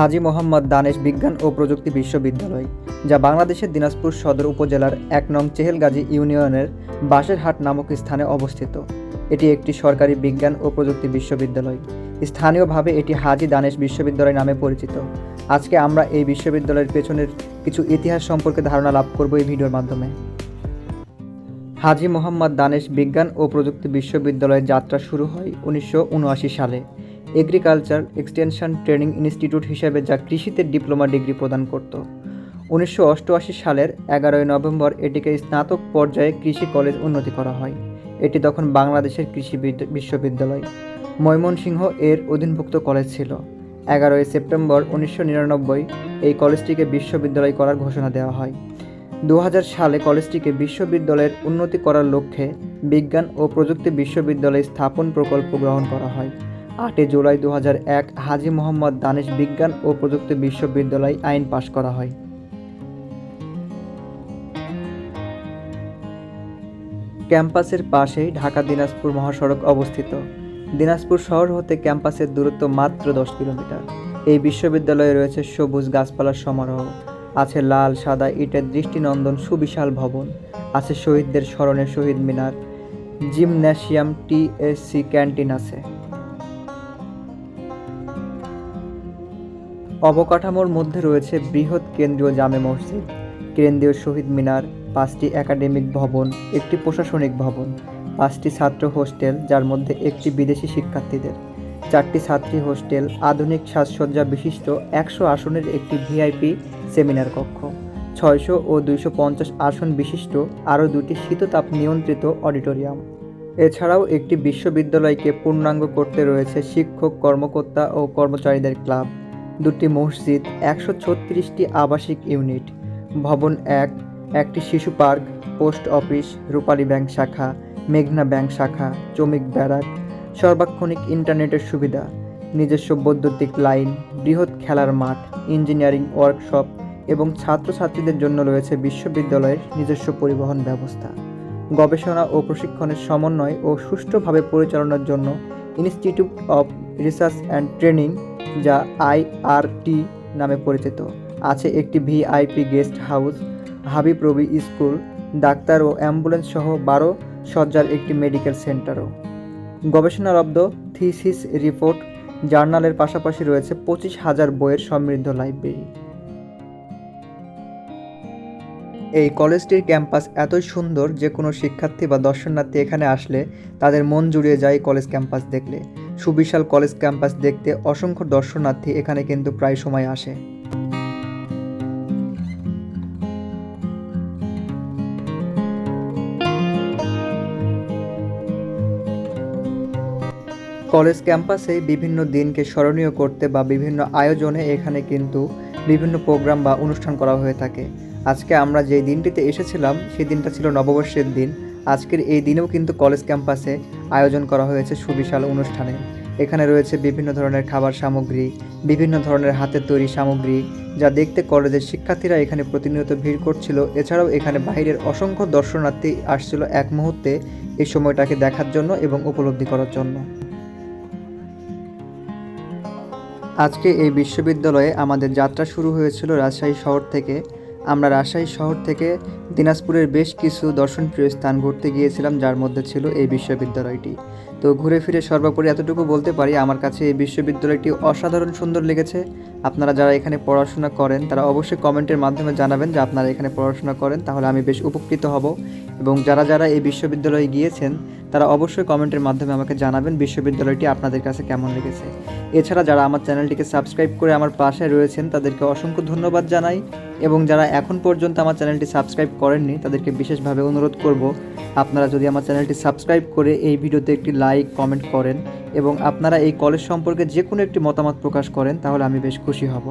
হাজী মোহাম্মদ দানেশ বিজ্ঞান ও প্রযুক্তি বিশ্ববিদ্যালয়, যা বাংলাদেশের দিনাজপুর সদর উপজেলার এক নং চেহেলগাজী ইউনিয়নের বাসেরহাট নামক স্থানে অবস্থিত। এটি একটি সরকারি বিজ্ঞান ও প্রযুক্তি বিশ্ববিদ্যালয়। স্থানীয়ভাবে এটি হাজি দানেশ বিশ্ববিদ্যালয় নামে পরিচিত। আজকে আমরা এই বিশ্ববিদ্যালয়ের পেছনের কিছু ইতিহাস সম্পর্কে ধারণা লাভ করব এই ভিডিওর মাধ্যমে। হাজি মোহাম্মদ দানেশ বিজ্ঞান ও প্রযুক্তি বিশ্ববিদ্যালয়ের যাত্রা শুরু হয় উনিশশো উনআশি সালে। এগ্রিকালচার এক্সটেনশন ট্রেনিং ইনস্টিটিউট হিসেবে যা কৃষিতে ডিপ্লোমা ডিগ্রি প্রদান করত। উনিশশো অষ্টআশি সালের এগারোই নভেম্বর এটিকে স্নাতক পর্যায়ে কৃষি কলেজ উন্নতি করা হয়। এটি তখন বাংলাদেশের কৃষি বিদ- বিশ্ববিদ্যালয়। ময়মনসিংহ এর অধীনভুক্ত কলেজ ছিল। এগারোই সেপ্টেম্বর উনিশশো নিরানব্বই এই কলেজটিকে বিশ্ববিদ্যালয় করার ঘোষণা দেওয়া হয়। দু হাজার সালে কলেজটিকে বিশ্ববিদ্যালয়ের উন্নতি করার লক্ষ্যে বিজ্ঞান ও প্রযুক্তি বিশ্ববিদ্যালয় স্থাপন প্রকল্প গ্রহণ করা হয়। আটই জুলাই দু এক হাজী মোহাম্মদ দানেশ বিজ্ঞান ও প্রযুক্তি বিশ্ববিদ্যালয় আইন পাশ করা হয়। ক্যাম্পাসের পাশেই ঢাকা দিনাজপুর মহাসড়ক অবস্থিত। দিনাজপুর শহর হতে ক্যাম্পাসের দূরত্ব মাত্র দশ কিলোমিটার। এই বিশ্ববিদ্যালয়ে রয়েছে সবুজ গাছপালার সমারোহ, আছে লাল, সাদা ইটের দৃষ্টিনন্দন সুবিশাল ভবন, আছে শহীদদের স্মরণে Shaheed Minar, gymnasium TSC canteen আছে। অবকাঠামোর মধ্যে রয়েছে বৃহৎ কেন্দ্রীয় জামে মসজিদ, কেন্দ্রীয় শহীদ মিনার, পাঁচটি একাডেমিক ভবন, একটি প্রশাসনিক ভবন, পাঁচটি ছাত্র হোস্টেল, যার মধ্যে একটি বিদেশি শিক্ষার্থীদের, চারটি ছাত্রী হোস্টেল, আধুনিক সাজসজ্জা বিশিষ্ট একশো আসনের একটি ভিআইপি সেমিনার কক্ষ, ছয়শো ও দুইশো পঞ্চাশ আসন বিশিষ্ট আরও দুটি শীততাপ নিয়ন্ত্রিত অডিটোরিয়াম। এছাড়াও একটি বিশ্ববিদ্যালয়কে পূর্ণাঙ্গ করতে রয়েছে শিক্ষক, কর্মকর্তা ও কর্মচারীদের ক্লাব। দুটি মসজিদ, একশো ছত্রিশটি আবাসিক ইউনিট, ভবন এক, একটি শিশু park, post office, Rupali bank শাখা, মেঘনা ব্যাংক শাখা, চমিক ব্যারাক, সর্বাক্ষণিক ইন্টারনেটের সুবিধা, নিজস্ব বৈদ্যুতিক লাইন, বৃহৎ খেলার মাঠ, ইঞ্জিনিয়ারিং ওয়ার্কশপ এবং ছাত্রছাত্রীদের জন্য রয়েছে বিশ্ববিদ্যালয়ের নিজস্ব পরিবহন ব্যবস্থা। গবেষণা ও প্রশিক্ষণের সমন্বয় ও সুষ্ঠুভাবে পরিচালনার জন্য institute of research and training যা আইআরটি নামে পরিচিত। আছে একটি VIP guest house Habib school, doctor ও অ্যাম্বুলেন্স সহ বারো সজ্জার একটি মেডিকেল সেন্টারও গবেষণালব্ধ থিসিস রিপোর্ট জার্নালের পাশাপাশি রয়েছে পঁচিশ হাজার বইয়ের সমৃদ্ধ লাইব্রেরি এই কলেজটির ক্যাম্পাস এতই সুন্দর যে কোনো শিক্ষার্থী বা দর্শনার্থী এখানে আসলে তাদের মন জুড়িয়ে যায় কলেজ ক্যাম্পাস দেখলে। সুবিশাল কলেজ ক্যাম্পাস দেখতে অসংখ্য দর্শনার্থী এখানে কিন্তু প্রায় সময় আসে। কলেজ ক্যাম্পাসে বিভিন্ন দিনকে স্মরণীয় করতে বা বিভিন্ন আয়োজনে এখানে কিন্তু বিভিন্ন প্রোগ্রাম বা অনুষ্ঠান করা হয়ে থাকে। আজকে আমরা যে দিনটিতে এসেছিলাম, সেই দিনটা ছিল নববর্ষের দিন। আজকের এই দিনেও কিন্তু কলেজ ক্যাম্পাসে আয়োজন করা হয়েছে সুবিশাল অনুষ্ঠানে। এখানে রয়েছে বিভিন্ন ধরনের খাবার সামগ্রী, বিভিন্ন ধরনের হাতের তৈরি সামগ্রী, যা দেখতে কলেজের শিক্ষার্থীরা এখানে প্রতিনিয়ত ভিড় করছিল। এছাড়াও এখানে বাইরের অসংখ্য দর্শনার্থী আসছিল এক মুহূর্তে এই সময়টাকে দেখার জন্য এবং উপলব্ধি করার জন্য। আজকে এই বিশ্ববিদ্যালয়ে আমাদের যাত্রা শুরু হয়েছিল রাজশাহী শহর থেকে। আমরা রাজশাহী শহর থেকে দিনাজপুরের বেশ কিছু দর্শনপ্রিয় স্থান ঘুরতে গিয়েছিলাম, যার মধ্যে ছিল এই বিশ্ববিদ্যালয়টি। তো ঘুরে ফিরে সর্বোপরি এতটুকু বলতে পারি, আমার কাছে এই বিশ্ববিদ্যালয়টি অসাধারণ সুন্দর লেগেছে। আপনারা যারা এখানে পড়াশোনা করেন, তারা অবশ্যই কমেন্টের মাধ্যমে জানাবেন যে আপনারা এখানে পড়াশোনা করেন, তাহলে আমি বেশ উপকৃত হব। এবং যারা যারা এই বিশ্ববিদ্যালয়ে গিয়েছেন, তারা অবশ্যই কমেন্টের মাধ্যমে আমাকে জানাবেন বিশ্ববিদ্যালয়টি আপনাদের কাছে কেমন লেগেছে। এছাড়া যারা আমার চ্যানেলটিকে সাবস্ক্রাইব করে আমার পাশে রয়েছেন, তাদেরকে অসংখ্য ধন্যবাদ জানাই। এবং যারা এখন পর্যন্ত আমার চ্যানেলটি সাবস্ক্রাইব করেননি, তাদেরকে বিশেষভাবে অনুরোধ করব, আপনারা যদি আমার চ্যানেলটি সাবস্ক্রাইব করে এই ভিডিওতে একটি লাইক কমেন্ট করেন এবং আপনারা এই কলেজ সম্পর্কে যে কোনো একটি মতামত প্রকাশ করেন, তাহলে আমি বেশ খুশি হব।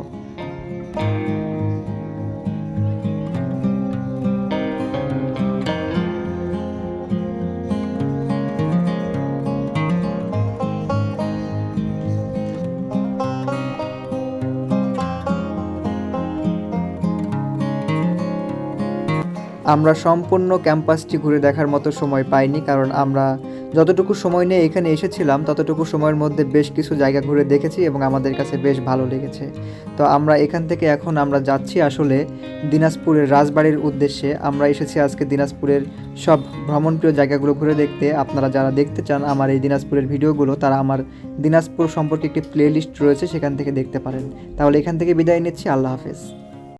আমরা সম্পূর্ণ ক্যাম্পাসটি ঘুরে দেখার মতো সময় পাইনি, কারণ আমরা যতটুকু সময় নিয়ে এখানে এসেছিলাম, ততটুকু সময়ের মধ্যে বেশ কিছু জায়গা ঘুরে দেখেছি এবং আমাদের কাছে বেশ ভালো লেগেছে। তো আমরা এখান থেকে এখন আমরা যাচ্ছি আসলে দিনাজপুরের রাজবাড়ির উদ্দেশ্যে। আমরা এসেছি আজকে দিনাজপুরের সব ভ্রমণপ্রিয় জায়গাগুলো ঘুরে দেখতে। আপনারা যারা দেখতে চান আমার এই দিনাজপুরের ভিডিওগুলো, তারা আমার দিনাজপুর সম্পর্কে একটি প্লেলিস্ট রয়েছে, সেখান থেকে দেখতে পারেন। তাহলে এখান থেকে বিদায় নিচ্ছি, আল্লাহ হাফেজ।